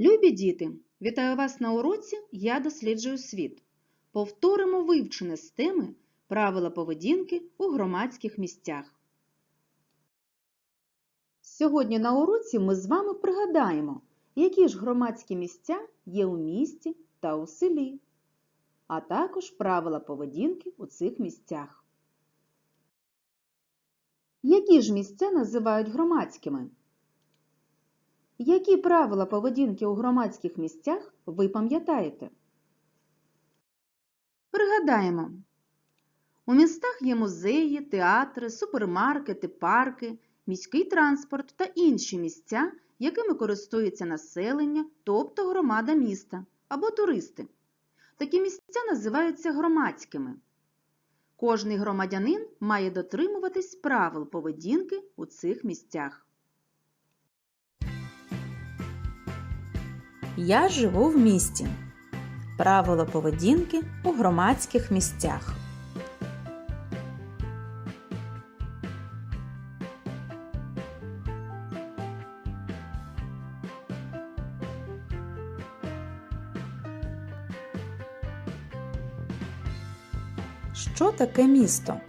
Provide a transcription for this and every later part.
Любі діти, вітаю вас на уроці Я досліджую світ. Повторимо вивчене з теми правила поведінки у громадських місцях. Сьогодні на уроці ми з вами пригадаємо, які ж громадські місця є у місті та у селі, а також правила поведінки у цих місцях. Які ж місця називають громадськими? Які правила поведінки у громадських місцях ви пам'ятаєте? Пригадаємо. У містах є музеї, театри, супермаркети, парки, міський транспорт та інші місця, якими користується населення, тобто громада міста або туристи. Такі місця називаються громадськими. Кожний громадянин має дотримуватись правил поведінки у цих місцях. Я живу в місті. Правила поведінки у громадських місцях. Що таке місто?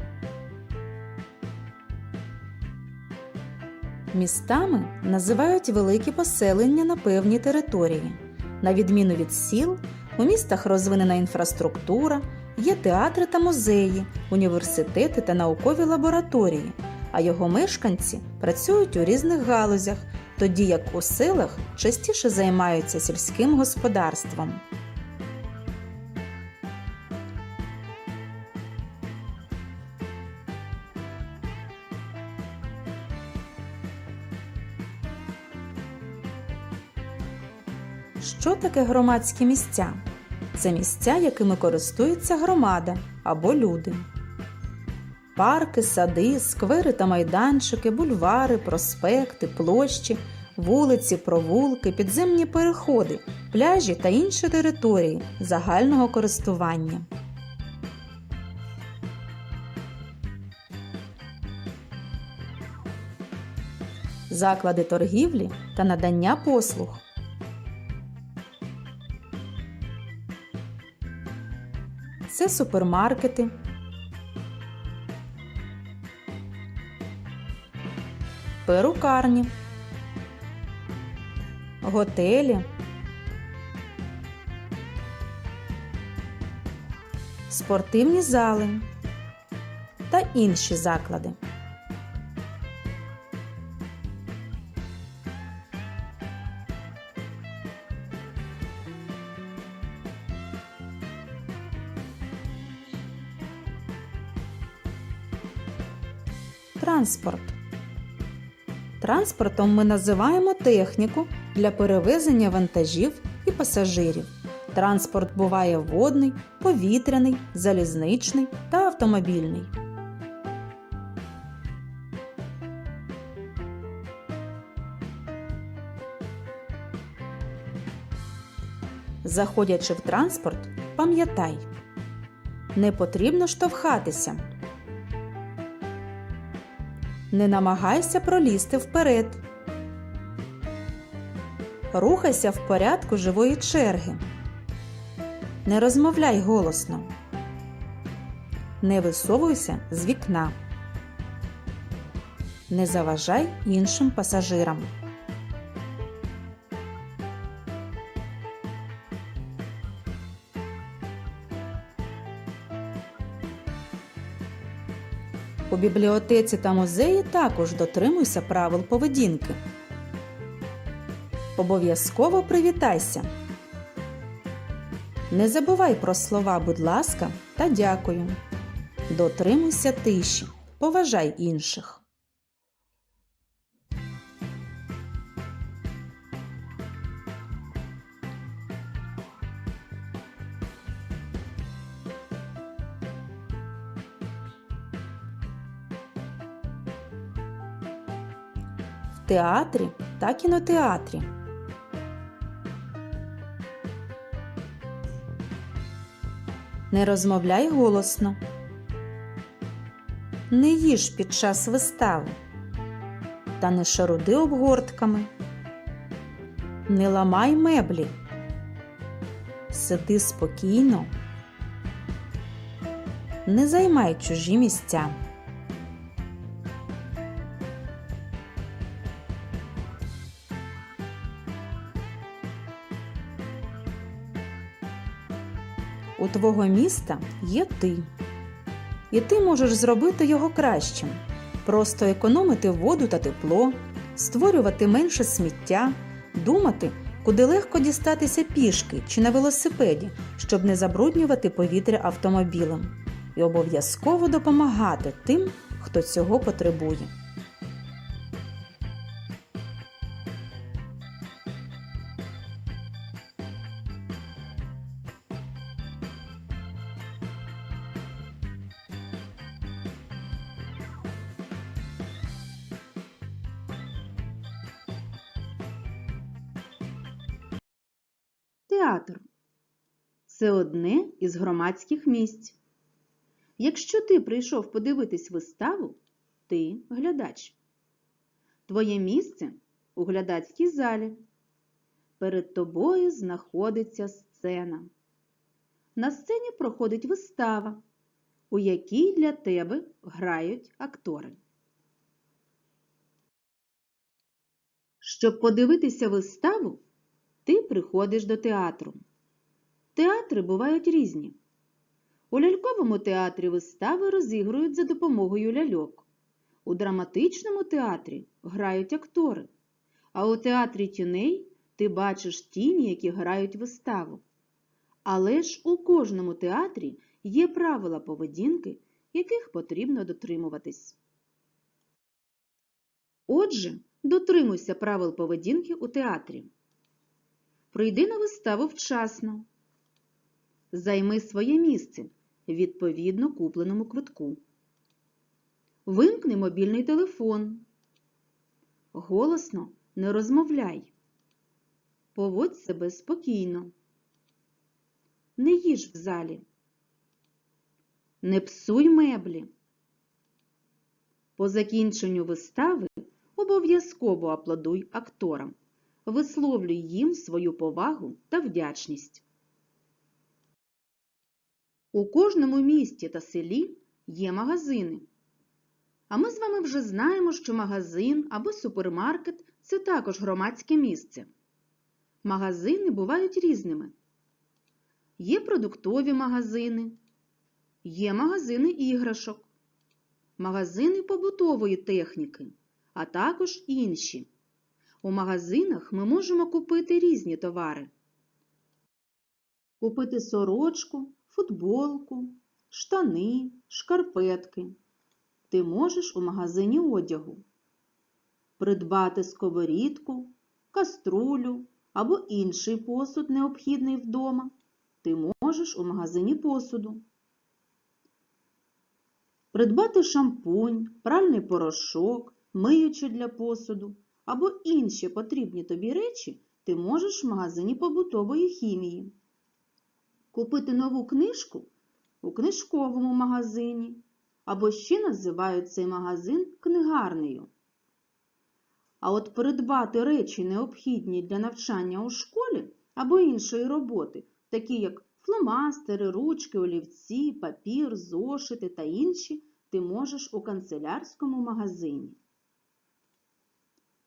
Містами називають великі поселення на певній території. На відміну від сіл, у містах розвинена інфраструктура, є театри та музеї, університети та наукові лабораторії, а його мешканці працюють у різних галузях, тоді як у селах частіше займаються сільським господарством. Що таке громадські місця? Це місця, якими користується громада або люди. Парки, сади, сквери та майданчики, бульвари, проспекти, площі, вулиці, провулки, підземні переходи, пляжі та інші території загального користування. Заклади торгівлі та надання послуг. Це супермаркети, перукарні, готелі, спортивні зали. Та інші заклади. Транспорт. Транспортом ми називаємо техніку для перевезення вантажів і пасажирів. Транспорт буває водний, повітряний, залізничний та автомобільний. Заходячи в транспорт, пам'ятай, не потрібно штовхатися. Не намагайся пролізти вперед. Рухайся в порядку живої черги. Не розмовляй голосно. Не висовуйся з вікна. Не заважай іншим пасажирам. Бібліотеці та музеї також дотримуйся правил поведінки. Обов'язково привітайся. Не забувай про слова будь ласка та дякую. Дотримуйся тиші. Поважай інших. Театрі та кінотеатрі. Не розмовляй голосно. Не їж під час вистави та не шаруди обгортками. Не ламай меблі. Сиди спокійно. Не займай чужі місця. У твого міста є ти. І ти можеш зробити його кращим, просто економити воду та тепло, створювати менше сміття, думати, куди легко дістатися пішки чи на велосипеді, щоб не забруднювати повітря автомобілем, і обов'язково допомагати тим, хто цього потребує. Театр це одне із громадських місць. Якщо ти прийшов подивитись виставу, ти глядач. Твоє місце у глядацькій залі. Перед тобою знаходиться сцена. На сцені проходить вистава, у якій для тебе грають актори. Щоб подивитися виставу, ти приходиш до театру. Театри бувають різні. У ляльковому театрі вистави розігрують за допомогою ляльок. У драматичному театрі грають актори. А у театрі тіней ти бачиш тіні, які грають виставу. Але ж у кожному театрі є правила поведінки, яких потрібно дотримуватись. Отже, дотримуйся правил поведінки у театрі. Прийди на виставу вчасно. Займи своє місце відповідно купленому квитку. Вимкни мобільний телефон. Голосно не розмовляй. Поводь себе спокійно. Не їж в залі. Не псуй меблі. По закінченню вистави обов'язково аплодуй акторам. Висловлюй їм свою повагу та вдячність. У кожному місті та селі є магазини. А ми з вами вже знаємо, що магазин або супермаркет це також громадське місце. Магазини бувають різними. Є продуктові магазини, є магазини іграшок, магазини побутової техніки, а також інші. У магазинах ми можемо купити різні товари. Купити сорочку, футболку, штани, шкарпетки. Ти можеш у магазині одягу. Придбати сковорідку, каструлю або інший посуд, необхідний вдома. Ти можеш у магазині посуду. Придбати шампунь, пральний порошок, миючу для посуду або інші потрібні тобі речі ти можеш в магазині побутової хімії. Купити нову книжку у книжковому магазині, або ще називають цей магазин книгарнею. А от придбати речі, необхідні для навчання у школі або іншої роботи, такі як фломастери, ручки, олівці, папір, зошити та інші, ти можеш у канцелярському магазині.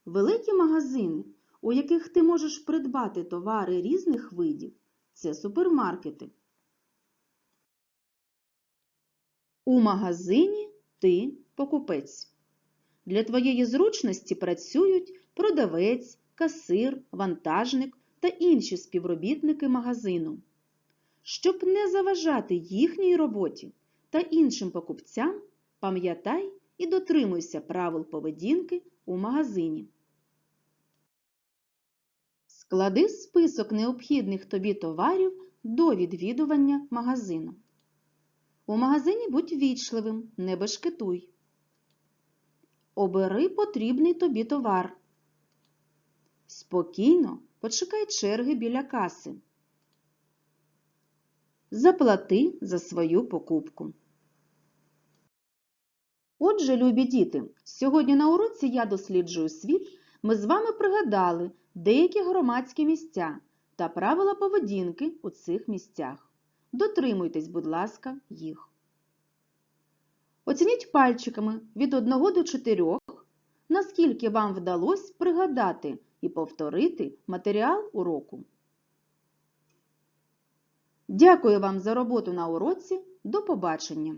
Великі магазини, у яких ти можеш придбати товари різних видів, це супермаркети. У магазині ти покупець. Для твоєї зручності працюють продавець, касир, вантажник та інші співробітники магазину. Щоб не заважати їхній роботі та іншим покупцям, пам'ятай і дотримуйся правил поведінки у магазині. Склади список необхідних тобі товарів до відвідування магазину. У магазині будь вічливим, не бешкетуй. Обери потрібний тобі товар. Спокійно почекай черги біля каси. Заплати за свою покупку. Отже, любі діти, сьогодні на уроці я досліджую світ. Ми з вами пригадали деякі громадські місця та правила поведінки у цих місцях. Дотримуйтесь, будь ласка, їх. Оцініть пальчиками від 1 до 4, наскільки вам вдалося пригадати і повторити матеріал уроку. Дякую вам за роботу на уроці. До побачення!